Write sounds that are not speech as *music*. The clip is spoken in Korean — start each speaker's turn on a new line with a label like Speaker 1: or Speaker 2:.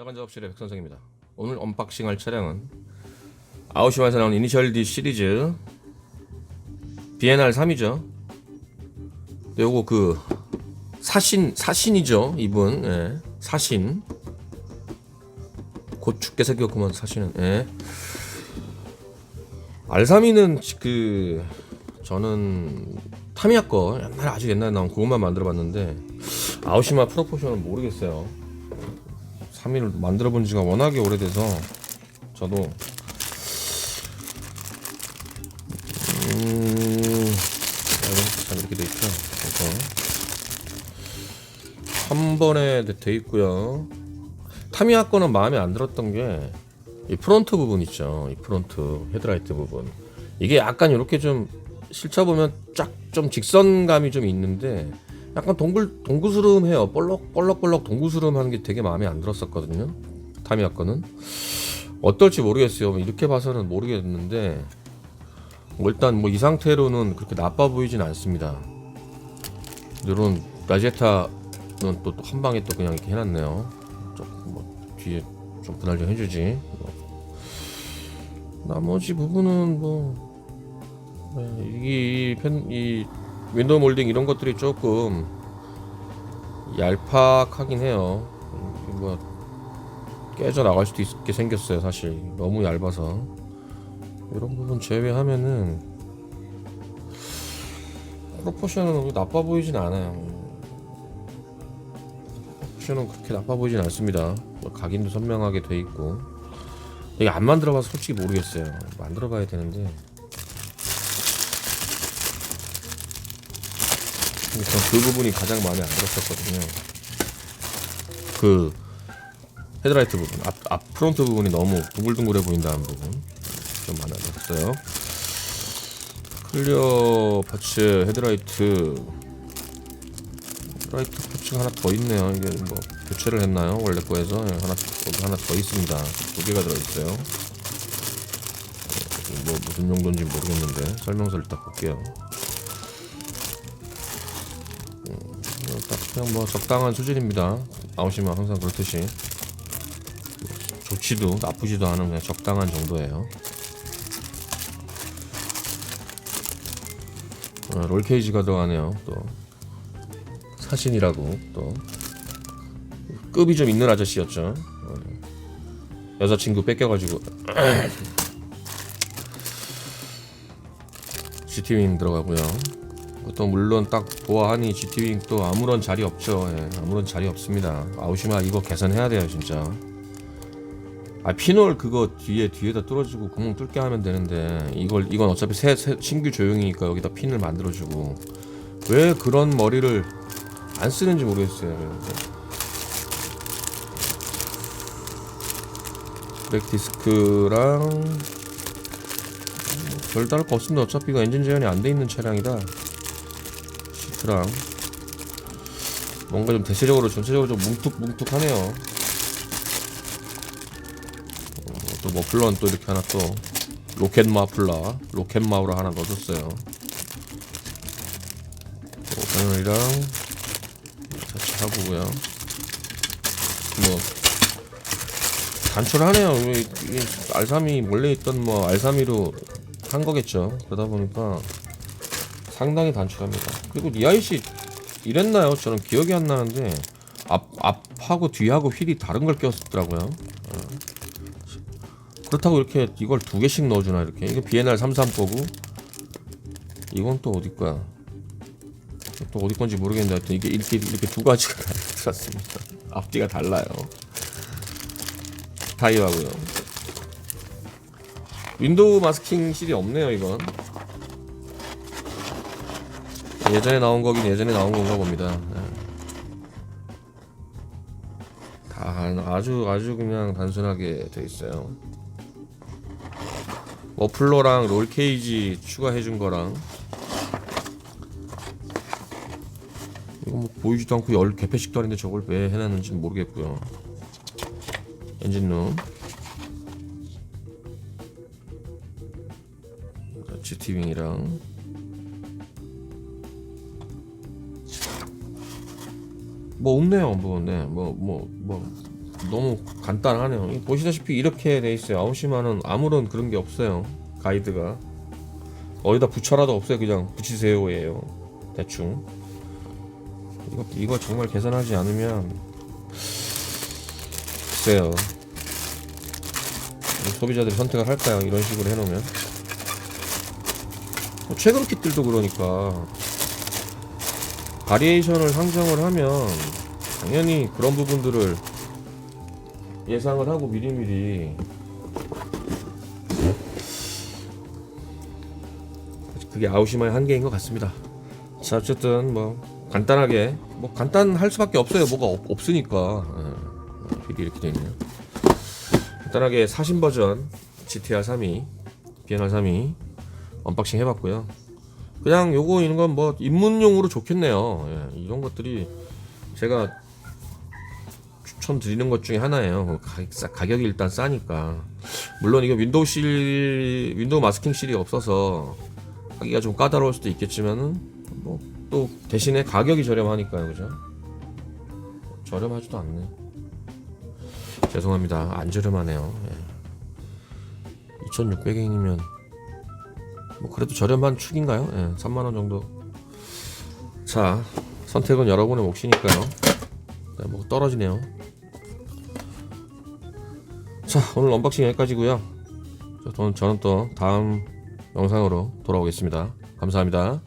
Speaker 1: 야간 작업실의 백선생입니다. 오늘 언박싱할 차량은 아우시마에서 나온 이니셜 D 시리즈 BNR 3이죠. 근데 요거 그 사신 사신이죠 이분 예. 사신 곧 죽게 생겼구만 사신은 예. R3이는 그 저는 타미야 거 옛날에 아주 옛날에 나온 그것만 만들어 봤는데 아우시마 프로포션은 모르겠어요. 3위를 만들어 본 지가 워낙에 오래돼서 저도 음 자, 이렇게 돼 있죠. 그래서 한 번에 돼 있고요. 타미야 거는 마음에 안 들었던 게 이 프론트 부분 있죠. 이 프론트 헤드라이트 부분 이게 약간 이렇게 좀 실차 보면 쫙 좀 직선감이 좀 있는데 약간 동글 동구스름해요. 볼록 볼록볼록 동구스름하는 게 되게 마음에 안 들었었거든요. 타미야 거는 어떨지 모르겠어요. 이렇게 봐서는 모르겠는데 뭐 일단 뭐 이 상태로는 그렇게 나빠 보이진 않습니다. 이런 라제타는 또 한 방에 또 그냥 이렇게 해놨네요. 조금 뭐 뒤에 좀 분할 좀 해주지. 뭐. 나머지 부분은 뭐 네, 이게 이, 펜, 이 윈도우 몰딩 이런 것들이 조금 얄팍하긴 해요. 뭐 깨져 나갈 수도 있게 생겼어요, 사실. 너무 얇아서. 이런 부분 제외하면은 프로포션은 나빠 보이진 않아요. 프로포션은 그렇게 나빠 보이진 않습니다. 뭐 각인도 선명하게 돼 있고. 이게 안 만들어봐서 솔직히 모르겠어요. 만들어봐야 되는데. 전그 부분이 가장 마음에 안 들었었거든요. 그 헤드라이트 부분, 앞, 앞 프론트 부분이 너무 둥글둥글해 보인다는 부분 좀 마음에 안 들었어요. 클리어 파츠 헤드라이트 헤드라이트 파츠가 하나 더 있네요. 이게 뭐 교체를 했나요? 원래 거에서 예, 하나 여기 하나 더 있습니다. 두 개가 들어 있어요. 뭐 무슨 용도인지 모르겠는데 설명서를 딱 볼게요. 뭐딱 그냥 뭐 적당한 수준입니다. 아웃이면 항상 그렇듯이 좋지도 나쁘지도 않은 그냥 적당한 정도예요. 어, 롤 케이지가 들어가네요. 또 사신이라고 또 급이 좀 있는 아저씨였죠. 어, 여자친구 뺏겨가지고 *clears throat* GT윙 들어가고요. 또 물론 딱 보아하니 GT윙 또 아무런 자리 없죠. 예, 아무런 자리 없습니다. 아우시마 이거 개선해야 돼요 진짜. 아 피놀 그거 뒤에 뒤에다 뚫어주고 구멍 뚫게 하면 되는데 이걸 이건 어차피 새, 새 신규 조용이니까 여기다 핀을 만들어주고 왜 그런 머리를 안 쓰는지 모르겠어요. 브렉 디스크랑 별다를 거 없습니다. 어차피 이거 엔진 재현이 안 돼 있는 차량이다. 시트랑 뭔가 좀 대체적으로 전체적으로 좀 뭉툭뭉툭하네요. 어, 또 머플러는 또 이렇게 하나 또 로켓 마플라, 로켓 마우라 하나 넣어줬어요. 오늘이랑 같이 하고요. 뭐 단촐하네요. 이- 이 R3이 원래 있던 뭐 R3이로 한 거겠죠. 그러다 보니까 상당히 단출합니다. 그리고 니아이씨 이랬나요? 저는 기억이 안 나는데 앞 앞하고 뒤하고 휠이 다른 걸 끼웠더라고요. 어. 그렇다고 이렇게 이걸 두 개씩 넣어주나 이렇게 이거 BNR 33 거고 이건 또 어디 거야? 또 어디 건지 모르겠는데 하여튼 이게 이렇게 이렇게 두 가지가 *laughs* 들었습니다. 앞뒤가 달라요. 타이어하고요. 윈도우 마스킹 실이 없네요 이건. 예전에 나온 거긴 예전에 나온 건가 봅니다. 네. 다 아주 아주 그냥 단순하게 돼 있어요. 머플러랑 롤 케이지 추가해 준 거랑 이거 뭐 보이지도 않고 열 개폐식도 아닌데 저걸 왜 해놨는지는 모르겠고요. 엔진룸 GT윙이랑 뭐 없네요. 뭐, 네, 뭐, 뭐, 뭐, 너무 간단하네요. 이 보시다시피 이렇게 돼 있어요. 아웃시마는 아무런 그런 게 없어요. 가이드가 어디다 붙여라도 없어요. 그냥 붙이세요예요. 대충 이거 이거 정말 계산하지 않으면 글쎄요. 소비자들이 선택을 할까요? 이런 식으로 해놓으면 뭐 최근 kit들도 그러니까 바리에이션을 상정을 하면 당연히 그런 부분들을 예상을 하고 미리미리 그게 아우시마의 한계인 것 같습니다. 자 어쨌든 뭐 간단하게 뭐 간단할 수밖에 없어요. 뭐가 없, 없으니까 예. 이렇게 돼 있네요. 간단하게 사신 버전 GTR 3이 BNR 3이 언박싱 해봤고요. 그냥 요거 이런 건 뭐 입문용으로 좋겠네요. 예, 이런 것들이 제가 추천드리는 것 중에 하나예요. 가격, 싸- 가격이 일단 싸니까. 물론 이거 윈도우 실 윈도우 마스킹 실이 없어서 하기가 좀 까다로울 수도 있겠지만은 뭐 또 대신에 가격이 저렴하니까요, 그죠? 저렴하지도 않네. 죄송합니다. 안 저렴하네요. 예. 2,600엔이면 뭐 그래도 저렴한 축인가요? 예, 3만 원 정도. 자, 선택은 여러분의 몫이니까요. 네, 뭐 떨어지네요. 자, 오늘 언박싱 여기까지고요. 자, 저는, 저는 또 다음 영상으로 돌아오겠습니다. 감사합니다.